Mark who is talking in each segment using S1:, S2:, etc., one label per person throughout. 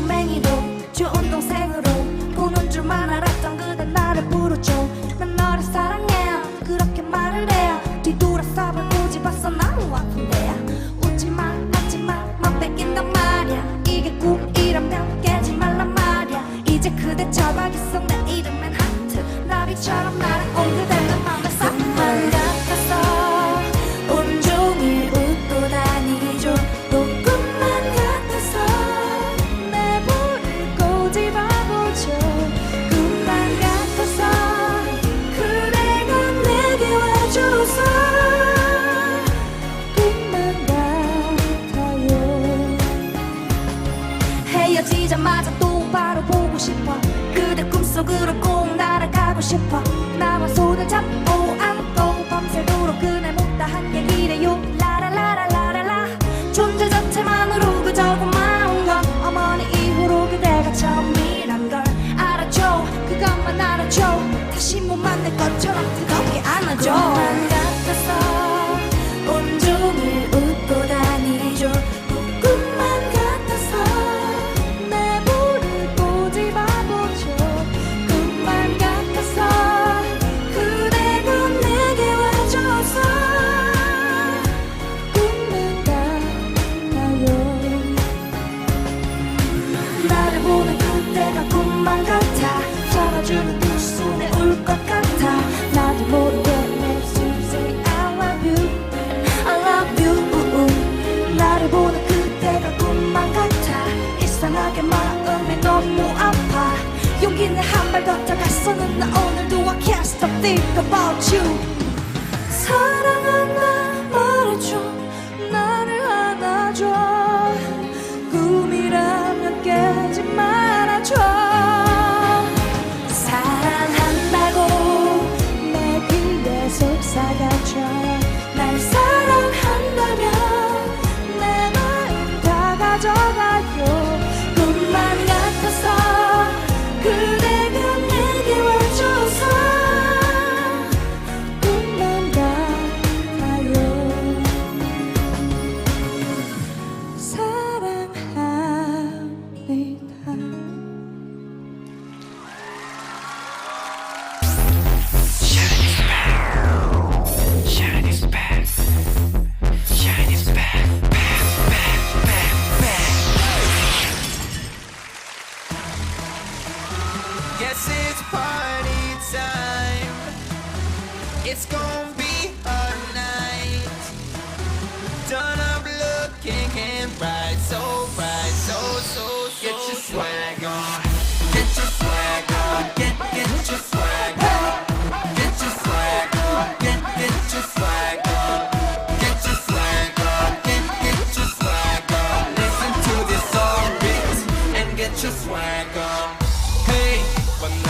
S1: 꼬맹이도 좋은 동생으로 보는 줄만 알았던 그대 나를 부르죠. 난 너를 사랑해요. 그렇게 말을 해요. 뒤돌아서봐 꼬집었어. 너무 아픈데야. 웃지마 하지마 맘 뺏긴단 말이야. 이게 꿈이라면 깨지 말란 말이야. 이제 그대 처박있어. 내 이름엔 하트 나비처럼 날 헤어지자마자 또 바로 보고 싶어. 그대 꿈속으로 꼭 날아가고 싶어. 나와 손을 잡고 안고 밤새도록 그날 못다한 얘기래요. 라라라라라라라. 존재 자체만으로 그저 고마운 건 어머니 이후로 그대가 처음이란 걸 알아줘. 그것만 알아줘. 다시 못 만날 것처럼 뜨겁게 안아줘 think about you.
S2: It's party time. It's gonna be a night. Done up looking and right, so bright, so so so. Get your swag on. Get your swag on. Get get your swag on. Get your swag on. Get get your swag on. Get your swag on. Get get your swag on. Listen to this song beat and get your swag on
S3: when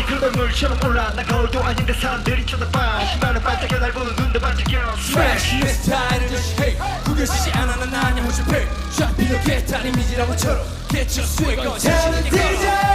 S3: 물처럼 올라. 나 거울도 아닌데 사람들이 쳐다봐. 신발은 반짝여 날 보는 눈도 반짝여.
S2: Smash 내 스타일을 just hey 구겨지지 않아 난 아냐 호주패 자 이렇게 다른 미지라고처럼 Get your swag on. 자신 있게